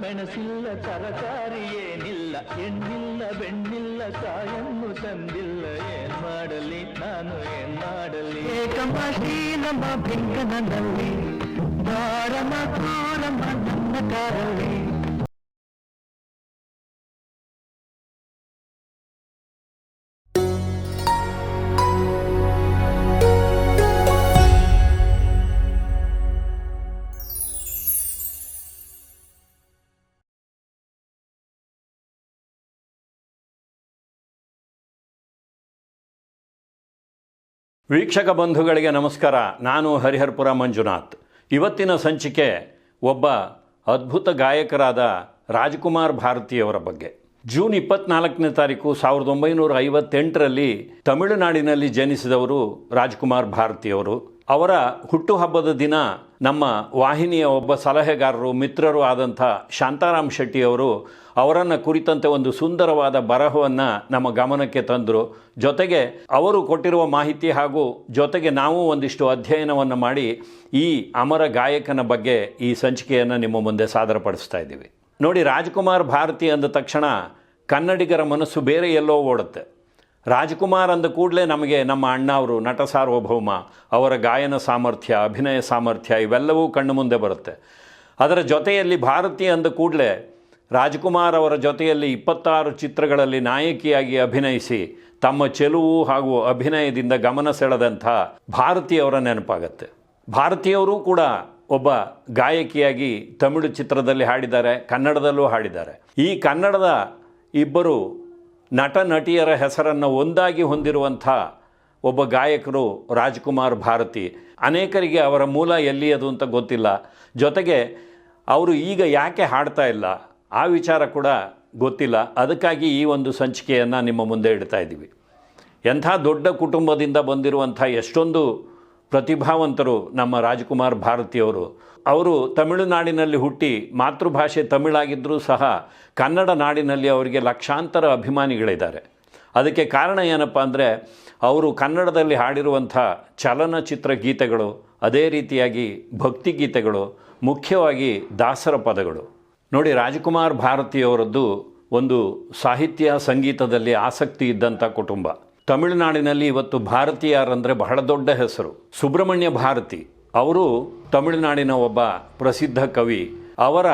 ಮೆಣಸಿಲ್ಲ ತರಕಾರಿ ಏನಿಲ್ಲ ಹೆಣ್ಣಿಲ್ಲ ಬೆಣ್ಣಿಲ್ಲ ಕಾಯನ್ನು ತಂದಿಲ್ಲ ಏನ್ ಮಾಡಲಿ ನಾನು ಏನ್ ಮಾಡಲಿ ಏಕಮ್ಮ ಶ್ರೀನಮ್ಮ ಬೆಂಕನಲ್ಲಿ ಬಾರಮ್ಮ ಕೋರಮ್ಮ ನನ್ನ ಕಾರಲ್ಲಿ ವೀಕ್ಷಕ ಬಂಧುಗಳಿಗೆ ನಮಸ್ಕಾರ. ನಾನು ಹರಿಹರ್ಪುರ ಮಂಜುನಾಥ್. ಇವತ್ತಿನ ಸಂಚಿಕೆ ಒಬ್ಬ ಅದ್ಭುತ ಗಾಯಕರಾದ ರಾಜ್ಕುಮಾರ್ ಭಾರತಿಯವರ ಬಗ್ಗೆ. ಜೂನ್ ಇಪ್ಪತ್ನಾಲ್ಕನೇ ತಾರೀಕು ಸಾವಿರದ ಒಂಬೈನೂರ ಐವತ್ತೆಂಟರಲ್ಲಿ ತಮಿಳುನಾಡಿನಲ್ಲಿ ಜನಿಸಿದವರು ರಾಜ್ಕುಮಾರ್ ಭಾರತಿಯವರು ಅವರ ಹುಟ್ಟುಹಬ್ಬದ ದಿನ ನಮ್ಮ ವಾಹಿನಿಯ ಒಬ್ಬ ಸಲಹೆಗಾರರು, ಮಿತ್ರರು ಆದಂಥ ಶಾಂತಾರಾಮ್ ಶೆಟ್ಟಿಯವರು ಅವರನ್ನು ಕುರಿತಂತೆ ಒಂದು ಸುಂದರವಾದ ಬರಹವನ್ನು ನಮ್ಮ ಗಮನಕ್ಕೆ ತಂದರು. ಜೊತೆಗೆ ಅವರು ಕೊಟ್ಟಿರುವ ಮಾಹಿತಿ ಹಾಗೂ ಜೊತೆಗೆ ನಾವು ಒಂದಿಷ್ಟು ಅಧ್ಯಯನವನ್ನು ಮಾಡಿ ಈ ಅಮರ ಗಾಯಕನ ಬಗ್ಗೆ ಈ ಸಂಚಿಕೆಯನ್ನು ನಿಮ್ಮ ಮುಂದೆ ಸಾದರಪಡಿಸ್ತಾ ಇದ್ದೀವಿ. ನೋಡಿ, ರಾಜ್ಕುಮಾರ್ ಭಾರತಿ ಅಂದ ತಕ್ಷಣ ಕನ್ನಡಿಗರ ಮನಸ್ಸು ಬೇರೆ ಎಲ್ಲೋ ಓಡುತ್ತೆ. ರಾಜ್ಕುಮಾರ್ ಅಂದ ಕೂಡಲೇ ನಮಗೆ ನಮ್ಮ ಅಣ್ಣ ಅವರು, ನಟ ಸಾರ್ವಭೌಮ, ಅವರ ಗಾಯನ ಸಾಮರ್ಥ್ಯ, ಅಭಿನಯ ಸಾಮರ್ಥ್ಯ ಇವೆಲ್ಲವೂ ಕಣ್ಣು ಮುಂದೆ ಬರುತ್ತೆ. ಅದರ ಜೊತೆಯಲ್ಲಿ ಭಾರತಿ ಅಂದ ಕೂಡಲೇ ರಾಜ್ಕುಮಾರ್ ಅವರ ಜೊತೆಯಲ್ಲಿ ಇಪ್ಪತ್ತಾರು ಚಿತ್ರಗಳಲ್ಲಿ ನಾಯಕಿಯಾಗಿ ಅಭಿನಯಿಸಿ ತಮ್ಮ ಚೆಲುವು ಹಾಗೂ ಅಭಿನಯದಿಂದ ಗಮನ ಸೆಳೆದಂಥ ಭಾರತಿಯವರ ನೆನಪಾಗತ್ತೆ. ಭಾರತೀಯವರು ಕೂಡ ಒಬ್ಬ ಗಾಯಕಿಯಾಗಿ ತಮಿಳು ಚಿತ್ರದಲ್ಲಿ ಹಾಡಿದ್ದಾರೆ, ಕನ್ನಡದಲ್ಲೂ ಹಾಡಿದ್ದಾರೆ. ಈ ಕನ್ನಡದ ಇಬ್ಬರು ನಟ ನಟಿಯರ ಹೆಸರನ್ನು ಒಂದಾಗಿ ಹೊಂದಿರುವಂಥ ಒಬ್ಬ ಗಾಯಕರು ರಾಜ್ಕುಮಾರ್ ಭಾರತಿ. ಅನೇಕರಿಗೆ ಅವರ ಮೂಲ ಎಲ್ಲಿಯದು ಅಂತ ಗೊತ್ತಿಲ್ಲ. ಜೊತೆಗೆ ಅವರು ಈಗ ಯಾಕೆ ಹಾಡ್ತಾ ಇಲ್ಲ? ಆ ವಿಚಾರ ಕೂಡ ಗೊತ್ತಿಲ್ಲ. ಅದಕ್ಕಾಗಿ ಈ ಒಂದು ಸಂಚಿಕೆಯನ್ನು ನಿಮ್ಮ ಮುಂದೆ ಇಡ್ತಾ ಇದ್ದೀವಿ. ಎಂಥ ದೊಡ್ಡ ಕುಟುಂಬದಿಂದ ಬಂದಿರುವಂಥ ಎಷ್ಟೊಂದು ಪ್ರತಿಭಾವಂತರು ನಮ್ಮ ರಾಜ್ಕುಮಾರ್ ಭಾರತಿಯವರು. ಅವರು ತಮಿಳುನಾಡಿನಲ್ಲಿ ಹುಟ್ಟಿ ಮಾತೃಭಾಷೆ ತಮಿಳಾಗಿದ್ದರೂ ಸಹ ಕನ್ನಡ ನಾಡಿನಲ್ಲಿ ಅವರಿಗೆ ಲಕ್ಷಾಂತರ ಅಭಿಮಾನಿಗಳಿದ್ದಾರೆ. ಅದಕ್ಕೆ ಕಾರಣ ಏನಪ್ಪ ಅಂದರೆ ಅವರು ಕನ್ನಡದಲ್ಲಿ ಹಾಡಿರುವಂಥ ಚಲನಚಿತ್ರ ಗೀತೆಗಳು, ಅದೇ ರೀತಿಯಾಗಿ ಭಕ್ತಿ ಗೀತೆಗಳು, ಮುಖ್ಯವಾಗಿ ದಾಸರ ಪದಗಳು. ನೋಡಿ, ರಾಜ್ಕುಮಾರ್ ಭಾರತಿಯವರದ್ದು ಒಂದು ಸಾಹಿತ್ಯ ಸಂಗೀತದಲ್ಲಿ ಆಸಕ್ತಿ ಇದ್ದಂಥ ಕುಟುಂಬ. ತಮಿಳುನಾಡಿನಲ್ಲಿ ಇವತ್ತು ಭಾರತೀಯರಂದರೆ ಬಹಳ ದೊಡ್ಡ ಹೆಸರು, ಸುಬ್ರಹ್ಮಣ್ಯ ಭಾರತಿ. ಅವರು ತಮಿಳುನಾಡಿನ ಒಬ್ಬ ಪ್ರಸಿದ್ಧ ಕವಿ. ಅವರ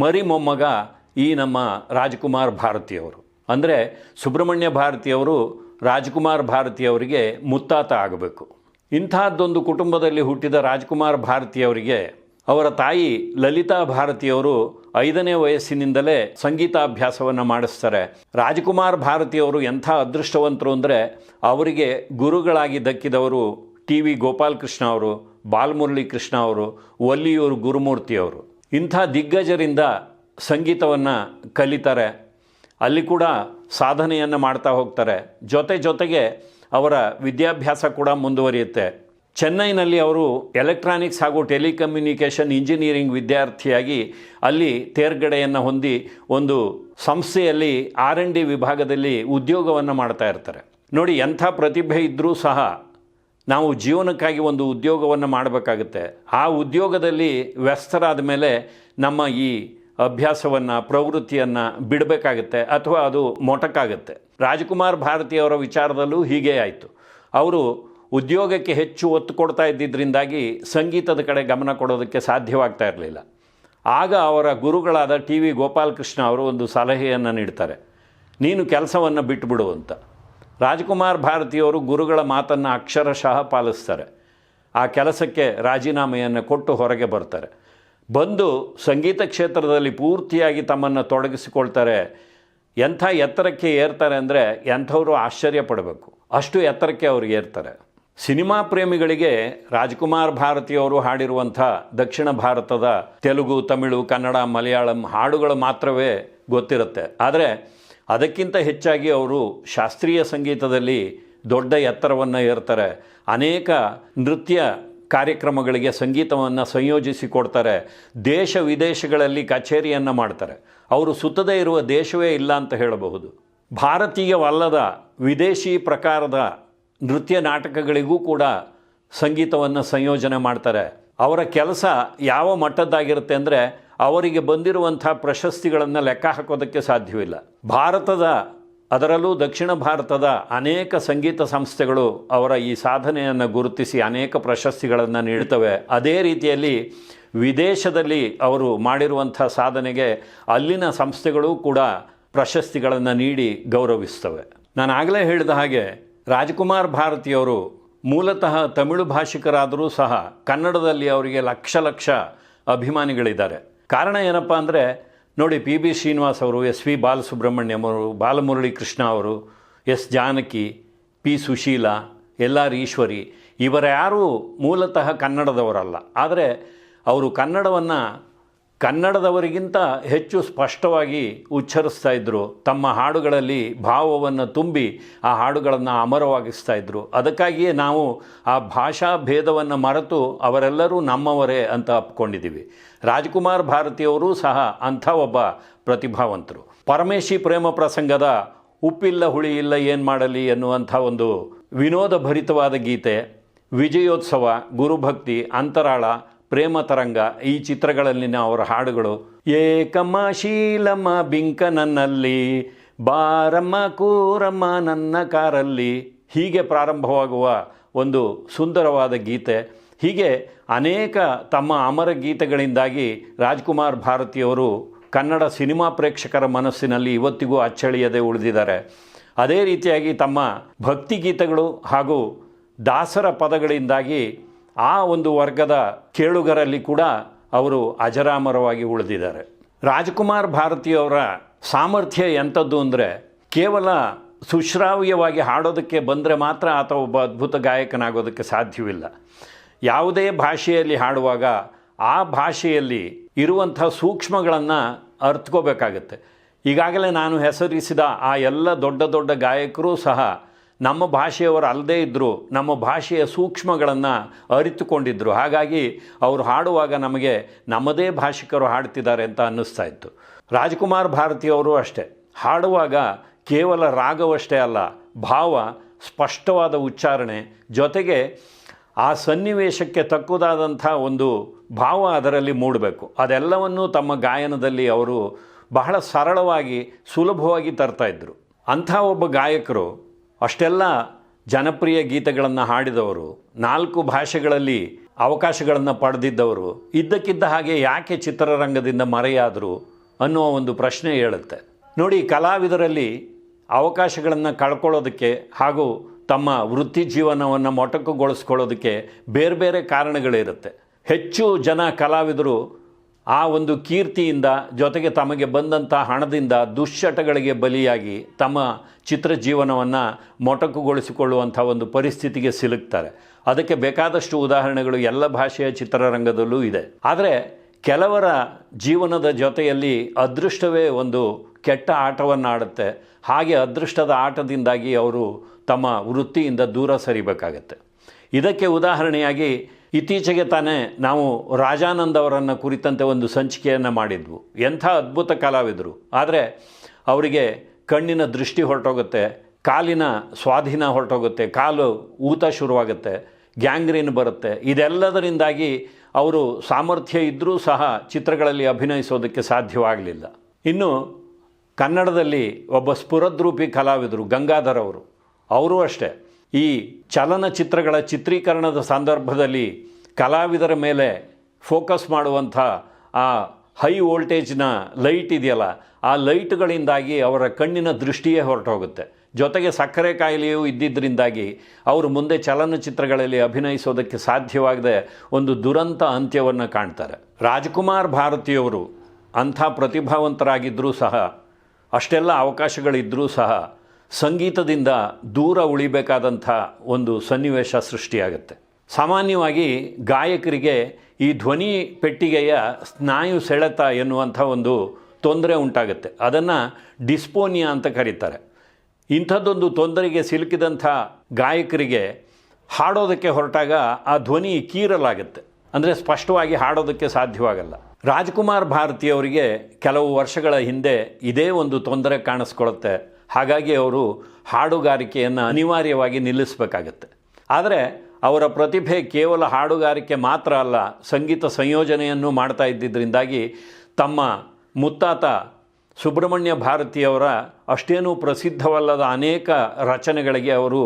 ಮರಿ ಮೊಮ್ಮಗ ಈ ನಮ್ಮ ರಾಜ್ಕುಮಾರ್ ಭಾರತಿಯವರು. ಅಂದರೆ ಸುಬ್ರಹ್ಮಣ್ಯ ಭಾರತಿಯವರು ರಾಜ್ಕುಮಾರ್ ಭಾರತಿಯವರಿಗೆ ಮುತ್ತಾತ ಆಗಬೇಕು. ಇಂಥದ್ದೊಂದು ಕುಟುಂಬದಲ್ಲಿ ಹುಟ್ಟಿದ ರಾಜ್ಕುಮಾರ್ ಭಾರತಿಯವರಿಗೆ ಅವರ ತಾಯಿ ಲಲಿತಾ ಭಾರತಿಯವರು ಐದನೇ ವಯಸ್ಸಿನಿಂದಲೇ ಸಂಗೀತಾಭ್ಯಾಸವನ್ನು ಮಾಡಿಸ್ತಾರೆ. ರಾಜ್ಕುಮಾರ್ ಭಾರತಿಯವರು ಎಂಥ ಅದೃಷ್ಟವಂತರು ಅಂದರೆ ಅವರಿಗೆ ಗುರುಗಳಾಗಿ ದಕ್ಕಿದವರು ಟಿ ವಿ ಗೋಪಾಲಕೃಷ್ಣ ಅವರು ಬಾಲಮುರಳಿ ಕೃಷ್ಣ ಅವರು, ಒಲ್ಲಿಯೂರು ಗುರುಮೂರ್ತಿಯವರು ಇಂಥ ದಿಗ್ಗಜರಿಂದ ಸಂಗೀತವನ್ನು ಕಲಿತಾರೆ. ಅಲ್ಲಿ ಕೂಡ ಸಾಧನೆಯನ್ನು ಮಾಡ್ತಾ ಹೋಗ್ತಾರೆ. ಜೊತೆ ಜೊತೆಗೆ ಅವರ ವಿದ್ಯಾಭ್ಯಾಸ ಕೂಡ ಮುಂದುವರಿಯುತ್ತೆ. ಚೆನ್ನೈನಲ್ಲಿ ಅವರು ಎಲೆಕ್ಟ್ರಾನಿಕ್ಸ್ ಹಾಗೂ ಟೆಲಿಕಮ್ಯುನಿಕೇಷನ್ ಇಂಜಿನಿಯರಿಂಗ್ ವಿದ್ಯಾರ್ಥಿಯಾಗಿ ಅಲ್ಲಿ ತೇರ್ಗಡೆಯನ್ನು ಹೊಂದಿ ಒಂದು ಸಂಸ್ಥೆಯಲ್ಲಿ ಆರ್ ಎನ್ ಡಿ ವಿಭಾಗದಲ್ಲಿ ಉದ್ಯೋಗವನ್ನು ಮಾಡ್ತಾ ಇರ್ತಾರೆ. ನೋಡಿ, ಎಂಥ ಪ್ರತಿಭೆ ಇದ್ದರೂ ಸಹ ನಾವು ಜೀವನಕ್ಕಾಗಿ ಒಂದು ಉದ್ಯೋಗವನ್ನು ಮಾಡಬೇಕಾಗುತ್ತೆ. ಆ ಉದ್ಯೋಗದಲ್ಲಿ ವ್ಯಸ್ತರಾದ ಮೇಲೆ ನಮ್ಮ ಈ ಅಭ್ಯಾಸವನ್ನು, ಪ್ರವೃತ್ತಿಯನ್ನು ಬಿಡಬೇಕಾಗುತ್ತೆ ಅಥವಾ ಅದು ಮೊಟಕಾಗುತ್ತೆ. ರಾಜ್ಕುಮಾರ್ ಭಾರತಿಯವರ ವಿಚಾರದಲ್ಲೂ ಹೀಗೇ ಆಯಿತು. ಅವರು ಉದ್ಯೋಗಕ್ಕೆ ಹೆಚ್ಚು ಒತ್ತು ಕೊಡ್ತಾ ಇದ್ದಿದ್ದರಿಂದಾಗಿ ಸಂಗೀತದ ಕಡೆ ಗಮನ ಕೊಡೋದಕ್ಕೆ ಸಾಧ್ಯವಾಗ್ತಾ ಇರಲಿಲ್ಲ. ಆಗ ಅವರ ಗುರುಗಳಾದ ಟಿ ವಿ ಗೋಪಾಲಕೃಷ್ಣ ಅವರು ಒಂದು ಸಲಹೆಯನ್ನು ನೀಡ್ತಾರೆ. ನೀನು ಕೆಲಸವನ್ನು ಬಿಟ್ಟುಬಿಡು ಅಂತ. ರಾಜ್ಕುಮಾರ್ ಭಾರತಿಯವರು ಗುರುಗಳ ಮಾತನ್ನು ಅಕ್ಷರಶಃ ಪಾಲಿಸ್ತಾರೆ. ಆ ಕೆಲಸಕ್ಕೆ ರಾಜೀನಾಮೆಯನ್ನು ಕೊಟ್ಟು ಹೊರಗೆ ಬರ್ತಾರೆ. ಬಂದು ಸಂಗೀತ ಕ್ಷೇತ್ರದಲ್ಲಿ ಪೂರ್ತಿಯಾಗಿ ತಮ್ಮನ್ನು ತೊಡಗಿಸಿಕೊಳ್ತಾರೆ. ಎಂಥ ಎತ್ತರಕ್ಕೆ ಏರ್ತಾರೆ ಅಂದರೆ ಎಂಥವರು ಆಶ್ಚರ್ಯ ಪಡಬೇಕು ಅಷ್ಟು ಎತ್ತರಕ್ಕೆ ಅವರು ಏರ್ತಾರೆ. ಸಿನಿಮಾ ಪ್ರೇಮಿಗಳಿಗೆ ರಾಜ್ಕುಮಾರ್ ಭಾರತಿಯವರು ಹಾಡಿರುವಂಥ ದಕ್ಷಿಣ ಭಾರತದ ತೆಲುಗು, ತಮಿಳು, ಕನ್ನಡ, ಮಲಯಾಳಂ ಹಾಡುಗಳು ಮಾತ್ರವೇ ಗೊತ್ತಿರುತ್ತೆ. ಆದರೆ ಅದಕ್ಕಿಂತ ಹೆಚ್ಚಾಗಿ ಅವರು ಶಾಸ್ತ್ರೀಯ ಸಂಗೀತದಲ್ಲಿ ದೊಡ್ಡ ಎತ್ತರವನ್ನು ಏರ್ತಾರೆ. ಅನೇಕ ನೃತ್ಯ ಕಾರ್ಯಕ್ರಮಗಳಿಗೆ ಸಂಗೀತವನ್ನು ಸಂಯೋಜಿಸಿ ಕೊಡ್ತಾರೆ. ದೇಶ ವಿದೇಶಗಳಲ್ಲಿ ಕಚೇರಿಯನ್ನು ಮಾಡ್ತಾರೆ. ಅವರು ಸುತ್ತದೇ ಇರುವ ದೇಶವೇ ಇಲ್ಲ ಅಂತ ಹೇಳಬಹುದು. ಭಾರತೀಯವಲ್ಲದ ವಿದೇಶಿ ಪ್ರಕಾರದ ನೃತ್ಯ ನಾಟಕಗಳಿಗೂ ಕೂಡ ಸಂಗೀತವನ್ನು ಸಂಯೋಜನೆ ಮಾಡ್ತಾರೆ. ಅವರ ಕೆಲಸ ಯಾವ ಮಟ್ಟದ್ದಾಗಿರುತ್ತೆ ಅಂದರೆ ಅವರಿಗೆ ಬಂದಿರುವಂಥ ಪ್ರಶಸ್ತಿಗಳನ್ನು ಲೆಕ್ಕ ಹಾಕೋದಕ್ಕೆ ಸಾಧ್ಯವಿಲ್ಲ. ಭಾರತದ, ಅದರಲ್ಲೂ ದಕ್ಷಿಣ ಭಾರತದ ಅನೇಕ ಸಂಗೀತ ಸಂಸ್ಥೆಗಳು ಅವರ ಈ ಸಾಧನೆಯನ್ನು ಗುರುತಿಸಿ ಅನೇಕ ಪ್ರಶಸ್ತಿಗಳನ್ನು ನೀಡ್ತವೆ. ಅದೇ ರೀತಿಯಲ್ಲಿ ವಿದೇಶದಲ್ಲಿ ಅವರು ಮಾಡಿರುವಂಥ ಸಾಧನೆಗೆ ಅಲ್ಲಿನ ಸಂಸ್ಥೆಗಳು ಕೂಡ ಪ್ರಶಸ್ತಿಗಳನ್ನು ನೀಡಿ ಗೌರವಿಸ್ತವೆ. ನಾನು ಆಗಲೇ ಹೇಳಿದ ಹಾಗೆ ರಾಜ್ಕುಮಾರ್ ಭಾರತಿಯವರು ಮೂಲತಃ ತಮಿಳು ಭಾಷಿಕರಾದರೂ ಸಹ ಕನ್ನಡದಲ್ಲಿ ಅವರಿಗೆ ಲಕ್ಷ ಲಕ್ಷ ಅಭಿಮಾನಿಗಳಿದ್ದಾರೆ. ಕಾರಣ ಏನಪ್ಪ ಅಂದರೆ, ನೋಡಿ, ಪಿ ಬಿ ಶ್ರೀನಿವಾಸ್ ಅವರು, ಎಸ್ ವಿ ಬಾಲಸುಬ್ರಹ್ಮಣ್ಯಂ ಅವರು ಬಾಲಮುರಳಿ ಕೃಷ್ಣ ಅವರು, S Janaki, P Susheela L R Eswari ಇವರ್ಯಾರೂ ಮೂಲತಃ ಕನ್ನಡದವರಲ್ಲ. ಆದರೆ, ಅವರು ಕನ್ನಡವನ್ನು ಕನ್ನಡದವರಿಗಿಂತ ಹೆಚ್ಚು ಸ್ಪಷ್ಟವಾಗಿ ಉಚ್ಚರಿಸ್ತಾ ಇದ್ದರು ತಮ್ಮ ಹಾಡುಗಳಲ್ಲಿ ಭಾವವನ್ನು ತುಂಬಿ ಆ ಹಾಡುಗಳನ್ನು ಅಮರವಾಗಿಸ್ತಾ ಇದ್ದರು ಅದಕ್ಕಾಗಿಯೇ ನಾವು ಆ ಭಾಷಾ ಭೇದವನ್ನು ಮರೆತು ಅವರೆಲ್ಲರೂ ನಮ್ಮವರೇ ಅಂತ ಅಪ್ಕೊಂಡಿದ್ದೀವಿ ರಾಜ್ಕುಮಾರ್ ಭಾರತಿಯವರು ಸಹ ಅಂಥ ಒಬ್ಬ ಪ್ರತಿಭಾವಂತರು. ಪರಮೇಶಿ ಪ್ರೇಮ ಪ್ರಸಂಗದ ಉಪ್ಪಿಲ್ಲ ಹುಳಿ ಇಲ್ಲ ಏನು ಮಾಡಲಿ ಎನ್ನುವಂಥ ಒಂದು ವಿನೋದ ಭರಿತವಾದ ಗೀತೆ, ವಿಜಯೋತ್ಸವ, ಗುರುಭಕ್ತಿ, ಅಂತರಾಳ ಪ್ರೇಮ ತರಂಗ ಈ ಚಿತ್ರಗಳಲ್ಲಿನ ಅವರ ಹಾಡುಗಳು. ಏಕಮ್ಮ ಶೀಲಮ್ಮ ಬಿಂಕ ನನ್ನಲ್ಲಿ, ಬಾರಮ್ಮ ಕೂರಮ್ಮ ನನ್ನ ಕಾರಲ್ಲಿ. ಹೀಗೆ ಪ್ರಾರಂಭವಾಗುವ ಒಂದು ಸುಂದರವಾದ ಗೀತೆ. ಹೀಗೆ ಅನೇಕ ತಮ್ಮ ಅಮರ ಗೀತೆಗಳಿಂದಾಗಿ ರಾಜ್ಕುಮಾರ್ ಭಾರತಿಯವರು ಕನ್ನಡ ಸಿನಿಮಾ ಪ್ರೇಕ್ಷಕರ ಮನಸ್ಸಿನಲ್ಲಿ ಇವತ್ತಿಗೂ ಅಚ್ಚಳಿಯದೆ ಉಳಿದಿದ್ದಾರೆ. ಅದೇ ರೀತಿಯಾಗಿ ತಮ್ಮ ಭಕ್ತಿ ಗೀತೆಗಳು ಹಾಗೂ ದಾಸರ ಪದಗಳಿಂದಾಗಿ ಆ ಒಂದು ವರ್ಗದ ಕೇಳುಗರಲ್ಲಿ ಕೂಡ ಅವರು ಅಜರಾಮರವಾಗಿ ಉಳಿದಿದ್ದಾರೆ. ರಾಜ್ಕುಮಾರ್ ಭಾರತಿಯವರ ಸಾಮರ್ಥ್ಯ ಎಂಥದ್ದು ಅಂದರೆ ಕೇವಲ ಸುಶ್ರಾವ್ಯವಾಗಿ ಹಾಡೋದಕ್ಕೆ ಬಂದರೆ ಮಾತ್ರ ಆತ ಒಬ್ಬ ಅದ್ಭುತ ಗಾಯಕನಾಗೋದಕ್ಕೆ ಸಾಧ್ಯವಿಲ್ಲ. ಯಾವುದೇ ಭಾಷೆಯಲ್ಲಿ ಹಾಡುವಾಗ ಆ ಭಾಷೆಯಲ್ಲಿ ಇರುವಂಥ ಸೂಕ್ಷ್ಮಗಳನ್ನು ಅರ್ಥಕೋಬೇಕಾಗತ್ತೆ ಈಗಾಗಲೇ ನಾನು ಹೆಸರಿಸಿದ ಆ ಎಲ್ಲ ದೊಡ್ಡ ದೊಡ್ಡ ಗಾಯಕರೂ ಸಹ ನಮ್ಮ ಭಾಷೆಯವರು ಅಲ್ಲದೇ ಇದ್ದರೂ ನಮ್ಮ ಭಾಷೆಯ ಸೂಕ್ಷ್ಮಗಳನ್ನು ಅರಿತುಕೊಂಡಿದ್ದರು ಹಾಗಾಗಿ ಅವರು ಹಾಡುವಾಗ ನಮಗೆ ನಮ್ಮದೇ ಭಾಷಿಕರು ಹಾಡ್ತಿದ್ದಾರೆ ಅಂತ ಅನ್ನಿಸ್ತಾ ಇತ್ತು. ರಾಜ್ಕುಮಾರ್ ಭಾರತಿಯವರು ಅಷ್ಟೇ. ಹಾಡುವಾಗ ಕೇವಲ ರಾಗವಷ್ಟೇ ಅಲ್ಲ, ಭಾವ, ಸ್ಪಷ್ಟವಾದ ಉಚ್ಚಾರಣೆ, ಜೊತೆಗೆ ಆ ಸನ್ನಿವೇಶಕ್ಕೆ ತಕ್ಕುದಾದಂಥ ಒಂದು ಭಾವ ಅದರಲ್ಲಿ ಮೂಡಬೇಕು. ಅದೆಲ್ಲವನ್ನೂ ತಮ್ಮ ಗಾಯನದಲ್ಲಿ ಅವರು ಬಹಳ ಸರಳವಾಗಿ, ಸುಲಭವಾಗಿ ತರ್ತಾ ಇದ್ದರು ಅಂಥ ಒಬ್ಬ ಗಾಯಕರು ಅಷ್ಟೆಲ್ಲ ಜನಪ್ರಿಯ ಗೀತೆಗಳನ್ನು ಹಾಡಿದವರು, ನಾಲ್ಕು ಭಾಷೆಗಳಲ್ಲಿ ಅವಕಾಶಗಳನ್ನು ಪಡೆದಿದ್ದವರು, ಇದ್ದಕ್ಕಿದ್ದ ಹಾಗೆ ಯಾಕೆ ಚಿತ್ರರಂಗದಿಂದ ಮರೆಯಾದರು ಅನ್ನುವ ಒಂದು ಪ್ರಶ್ನೆ ಹೇಳುತ್ತೆ ನೋಡಿ, ಕಲಾವಿದರಲ್ಲಿ ಅವಕಾಶಗಳನ್ನು ಕಳ್ಕೊಳ್ಳೋದಕ್ಕೆ ಹಾಗೂ ತಮ್ಮ ವೃತ್ತಿ ಜೀವನವನ್ನು ಮೊಟಕುಗೊಳಿಸ್ಕೊಳ್ಳೋದಕ್ಕೆ ಬೇರೆ ಬೇರೆ ಕಾರಣಗಳಿರುತ್ತೆ. ಹೆಚ್ಚು ಜನ ಕಲಾವಿದರು ಆ ಒಂದು ಕೀರ್ತಿಯಿಂದ ಜೊತೆಗೆ ತಮಗೆ ಬಂದಂಥ ಹಣದಿಂದ ದುಶ್ಚಟಗಳಿಗೆ ಬಲಿಯಾಗಿ ತಮ್ಮ ಚಿತ್ರ ಜೀವನವನ್ನು ಮೊಟಕುಗೊಳಿಸಿಕೊಳ್ಳುವಂಥ ಒಂದು ಪರಿಸ್ಥಿತಿಗೆ ಸಿಲುಕ್ತಾರೆ. ಅದಕ್ಕೆ ಬೇಕಾದಷ್ಟು ಉದಾಹರಣೆಗಳು ಎಲ್ಲ ಭಾಷೆಯ ಚಿತ್ರರಂಗದಲ್ಲೂ ಇದೆ. ಆದರೆ ಕೆಲವರ ಜೀವನದ ಜೊತೆಯಲ್ಲಿ ಅದೃಷ್ಟವೇ ಒಂದು ಕೆಟ್ಟ ಆಟವನ್ನು ಆಡುತ್ತೆ ಹಾಗೆ ಅದೃಷ್ಟದ ಆಟದಿಂದಾಗಿ ಅವರು ತಮ್ಮ ವೃತ್ತಿಯಿಂದ ದೂರ ಸರಿಬೇಕಾಗತ್ತೆ. ಇದಕ್ಕೆ ಉದಾಹರಣೆಯಾಗಿ ಇತ್ತೀಚೆಗೆ ತಾನೇ ನಾವು ರಾಜಾನಂದ್ ಅವರನ್ನು ಕುರಿತಂತೆ ಒಂದು ಸಂಚಿಕೆಯನ್ನು ಮಾಡಿದ್ವು. ಎಂಥ ಅದ್ಭುತ ಕಲಾವಿದರು. ಆದರೆ ಅವರಿಗೆ ಕಣ್ಣಿನ ದೃಷ್ಟಿ ಹೊರಟೋಗುತ್ತೆ, ಕಾಲಿನ ಸ್ವಾಧೀನ ಹೊರಟೋಗುತ್ತೆ, ಕಾಲು ಊತ ಶುರುವಾಗುತ್ತೆ, ಗ್ಯಾಂಗ್ರೀನ್ ಬರುತ್ತೆ. ಇದೆಲ್ಲದರಿಂದಾಗಿ ಅವರು ಸಾಮರ್ಥ್ಯ ಇದ್ದರೂ ಸಹ ಚಿತ್ರಗಳಲ್ಲಿ ಅಭಿನಯಿಸೋದಕ್ಕೆ ಸಾಧ್ಯವಾಗಲಿಲ್ಲ. ಇನ್ನು ಕನ್ನಡದಲ್ಲಿ ಒಬ್ಬ ಸ್ಫುರದ್ರೂಪಿ ಕಲಾವಿದರು ಗಂಗಾಧರ್ ಅವರು. ಅವರೂ ಅಷ್ಟೇ. ಈ ಚಲನಚಿತ್ರಗಳ ಚಿತ್ರೀಕರಣದ ಸಂದರ್ಭದಲ್ಲಿ ಕಲಾವಿದರ ಮೇಲೆ ಫೋಕಸ್ ಮಾಡುವಂಥ ಆ ಹೈ ವೋಲ್ಟೇಜ್ನ ಲೈಟ್ ಇದೆಯಲ್ಲ, ಆ ಲೈಟ್ಗಳಿಂದಾಗಿ ಅವರ ಕಣ್ಣಿನ ದೃಷ್ಟಿಯೇ ಹೊರಟೋಗುತ್ತೆ. ಜೊತೆಗೆ ಸಕ್ಕರೆ ಕಾಯಿಲೆಯೂ ಇದ್ದಿದ್ದರಿಂದಾಗಿ ಅವರು ಮುಂದೆ ಚಲನಚಿತ್ರಗಳಲ್ಲಿ ಅಭಿನಯಿಸೋದಕ್ಕೆ ಸಾಧ್ಯವಾಗದೆ ಒಂದು ದುರಂತ ಅಂತ್ಯವನ್ನು ಕಾಣ್ತಾರೆ. ರಾಜ್ಕುಮಾರ್ ಭಾರತಿಯವರು ಅಂಥ ಪ್ರತಿಭಾವಂತರಾಗಿದ್ದರೂ ಸಹ, ಅಷ್ಟೆಲ್ಲ ಅವಕಾಶಗಳಿದ್ದರೂ ಸಹ ಸಂಗೀತದಿಂದ ದೂರ ಉಳಿಬೇಕಾದಂಥ ಒಂದು ಸನ್ನಿವೇಶ ಸೃಷ್ಟಿಯಾಗುತ್ತೆ. ಸಾಮಾನ್ಯವಾಗಿ ಗಾಯಕರಿಗೆ ಈ ಧ್ವನಿ ಪೆಟ್ಟಿಗೆಯ ಸ್ನಾಯು ಸೆಳೆತ ಎನ್ನುವಂಥ ಒಂದು ತೊಂದರೆ ಉಂಟಾಗುತ್ತೆ. ಅದನ್ನು ಡಿಸ್ಪೋನಿಯಾ ಅಂತ ಕರೀತಾರೆ. ಇಂಥದ್ದೊಂದು ತೊಂದರೆಗೆ ಸಿಲುಕಿದಂಥ ಗಾಯಕರಿಗೆ ಹಾಡೋದಕ್ಕೆ ಹೊರಟಾಗ ಆ ಧ್ವನಿ ಕೀರಲಾಗುತ್ತೆ. ಅಂದರೆ ಸ್ಪಷ್ಟವಾಗಿ ಹಾಡೋದಕ್ಕೆ ಸಾಧ್ಯವಾಗಲ್ಲ. ರಾಜ್ಕುಮಾರ್ ಭಾರತಿಯವರಿಗೆ ಕೆಲವು ವರ್ಷಗಳ ಹಿಂದೆ ಇದೇ ಒಂದು ತೊಂದರೆ ಕಾಣಿಸ್ಕೊಳ್ಳುತ್ತೆ ಹಾಗಾಗಿ ಅವರು ಹಾಡುಗಾರಿಕೆಯನ್ನು ಅನಿವಾರ್ಯವಾಗಿ ನಿಲ್ಲಿಸಬೇಕಾಗತ್ತೆ. ಆದರೆ ಅವರ ಪ್ರತಿಭೆ ಕೇವಲ ಹಾಡುಗಾರಿಕೆ ಮಾತ್ರ ಅಲ್ಲ, ಸಂಗೀತ ಸಂಯೋಜನೆಯನ್ನು ಮಾಡ್ತಾ ಇದ್ದಿದ್ದರಿಂದಾಗಿ ತಮ್ಮ ಮುತ್ತಾತ ಸುಬ್ರಹ್ಮಣ್ಯ ಭಾರತಿಯವರ ಅಷ್ಟೇನೂ ಪ್ರಸಿದ್ಧವಲ್ಲದ ಅನೇಕ ರಚನೆಗಳಿಗೆ ಅವರು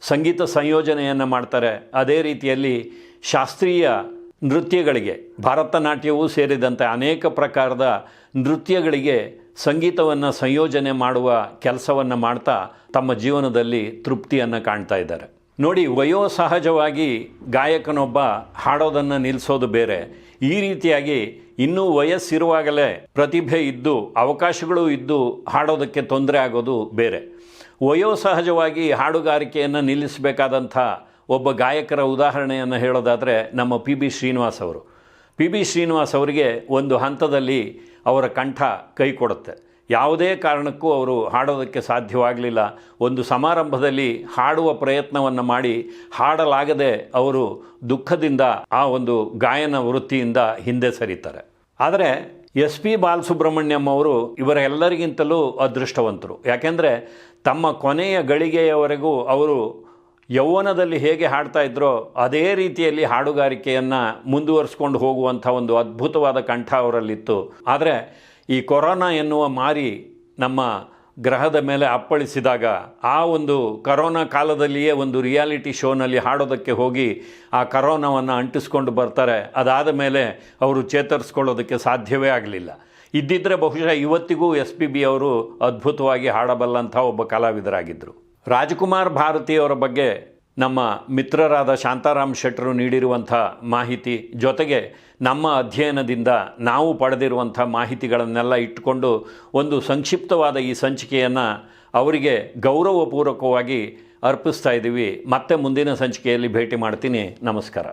ಸಂಗೀತ ಸಂಯೋಜನೆಯನ್ನು ಮಾಡ್ತಾರೆ. ಅದೇ ರೀತಿಯಲ್ಲಿ ಶಾಸ್ತ್ರೀಯ ನೃತ್ಯಗಳಿಗೆ, ಭರತನಾಟ್ಯವೂ ಸೇರಿದಂತೆ ಅನೇಕ ಪ್ರಕಾರದ ನೃತ್ಯಗಳಿಗೆ ಸಂಗೀತವನ್ನು ಸಂಯೋಜನೆ ಮಾಡುವ ಕೆಲಸವನ್ನು ಮಾಡ್ತಾ ತಮ್ಮ ಜೀವನದಲ್ಲಿ ತೃಪ್ತಿಯನ್ನು ಕಾಣ್ತಾ ಇದ್ದಾರೆ. ನೋಡಿ, ವಯೋ ಸಹಜವಾಗಿ ಗಾಯಕನೊಬ್ಬ ಹಾಡೋದನ್ನು ನಿಲ್ಲಿಸೋದು ಬೇರೆ. ಈ ರೀತಿಯಾಗಿ ಇನ್ನೂ ವಯಸ್ಸಿರುವಾಗಲೇ ಪ್ರತಿಭೆ ಇದ್ದು, ಅವಕಾಶಗಳು ಇದ್ದು ಹಾಡೋದಕ್ಕೆ ತೊಂದರೆ ಆಗೋದು ಬೇರೆ. ವಯೋ ಸಹಜವಾಗಿ ಹಾಡುಗಾರಿಕೆಯನ್ನು ನಿಲ್ಲಿಸಬೇಕಾದಂಥ ಒಬ್ಬ ಗಾಯಕರ ಉದಾಹರಣೆಯನ್ನು ಹೇಳೋದಾದರೆ ನಮ್ಮ ಪಿ ಬಿ ಶ್ರೀನಿವಾಸ್ ಅವರು. ಪಿ ಬಿ ಶ್ರೀನಿವಾಸ್ ಅವರಿಗೆ ಒಂದು ಹಂತದಲ್ಲಿ ಅವರ ಕಂಠ ಕೈ ಕೊಡುತ್ತೆ. ಯಾವುದೇ ಕಾರಣಕ್ಕೂ ಅವರು ಹಾಡೋದಕ್ಕೆ ಸಾಧ್ಯವಾಗಲಿಲ್ಲ. ಒಂದು ಸಮಾರಂಭದಲ್ಲಿ ಹಾಡುವ ಪ್ರಯತ್ನವನ್ನು ಮಾಡಿ ಹಾಡಲಾಗದೆ ಅವರು ದುಃಖದಿಂದ ಆ ಒಂದು ಗಾಯನ ವೃತ್ತಿಯಿಂದ ಹಿಂದೆ ಸರಿತಾರೆ. ಆದರೆ ಎಸ್ ಪಿ ಬಾಲಸುಬ್ರಹ್ಮಣ್ಯಂ ಅವರು ಇವರೆಲ್ಲರಿಗಿಂತಲೂ ಅದೃಷ್ಟವಂತರು. ಯಾಕೆಂದರೆ ತಮ್ಮ ಕೊನೆಯ ಗಳಿಗೆಯವರೆಗೂ ಅವರು ಯೌವನದಲ್ಲಿ ಹೇಗೆ ಹಾಡ್ತಾ ಇದ್ರೋ ಅದೇ ರೀತಿಯಲ್ಲಿ ಹಾಡುಗಾರಿಕೆಯನ್ನು ಮುಂದುವರಿಸ್ಕೊಂಡು ಹೋಗುವಂಥ ಒಂದು ಅದ್ಭುತವಾದ ಕಂಠ ಅವರಲ್ಲಿತ್ತು. ಆದರೆ ಈ ಕೊರೋನಾ ಎನ್ನುವ ಮಾರಿ ನಮ್ಮ ಗ್ರಹದ ಮೇಲೆ ಅಪ್ಪಳಿಸಿದಾಗ ಆ ಒಂದು ಕರೋನಾ ಕಾಲದಲ್ಲಿಯೇ ಒಂದು ರಿಯಾಲಿಟಿ ಶೋನಲ್ಲಿ ಹಾಡೋದಕ್ಕೆ ಹೋಗಿ ಆ ಕರೋನಾವನ್ನು ಅಂಟಿಸ್ಕೊಂಡು ಬರ್ತಾರೆ. ಅದಾದ ಮೇಲೆ ಅವರು ಚೇತರಿಸ್ಕೊಳ್ಳೋದಕ್ಕೆ ಸಾಧ್ಯವೇ ಆಗಲಿಲ್ಲ. ಇದ್ದಿದ್ದರೆ ಬಹುಶಃ ಇವತ್ತಿಗೂ ಎಸ್ ಪಿ ಬಿ ಅವರು ಅದ್ಭುತವಾಗಿ ಹಾಡಬಲ್ಲಂಥ ಒಬ್ಬ ಕಲಾವಿದರಾಗಿದ್ದರು ರಾಜ್ಕುಮಾರ್ ಭಾರತಿಯವರ ಬಗ್ಗೆ ನಮ್ಮ ಮಿತ್ರರಾದ ಶಾಂತಾರಾಮ್ ಶೆಟ್ಟರು ನೀಡಿರುವಂಥ ಮಾಹಿತಿ ಜೊತೆಗೆ ನಮ್ಮ ಅಧ್ಯಯನದಿಂದ ನಾವು ಪಡೆದಿರುವಂಥ ಮಾಹಿತಿಗಳನ್ನೆಲ್ಲ ಇಟ್ಟುಕೊಂಡು ಒಂದು ಸಂಕ್ಷಿಪ್ತವಾದ ಈ ಸಂಚಿಕೆಯನ್ನು ಅವರಿಗೆ ಗೌರವಪೂರ್ವಕವಾಗಿ ಅರ್ಪಿಸ್ತಾ ಇದ್ದೀವಿ. ಮತ್ತೆ ಮುಂದಿನ ಸಂಚಿಕೆಯಲ್ಲಿ ಭೇಟಿ ಮಾಡ್ತೀನಿ. ನಮಸ್ಕಾರ.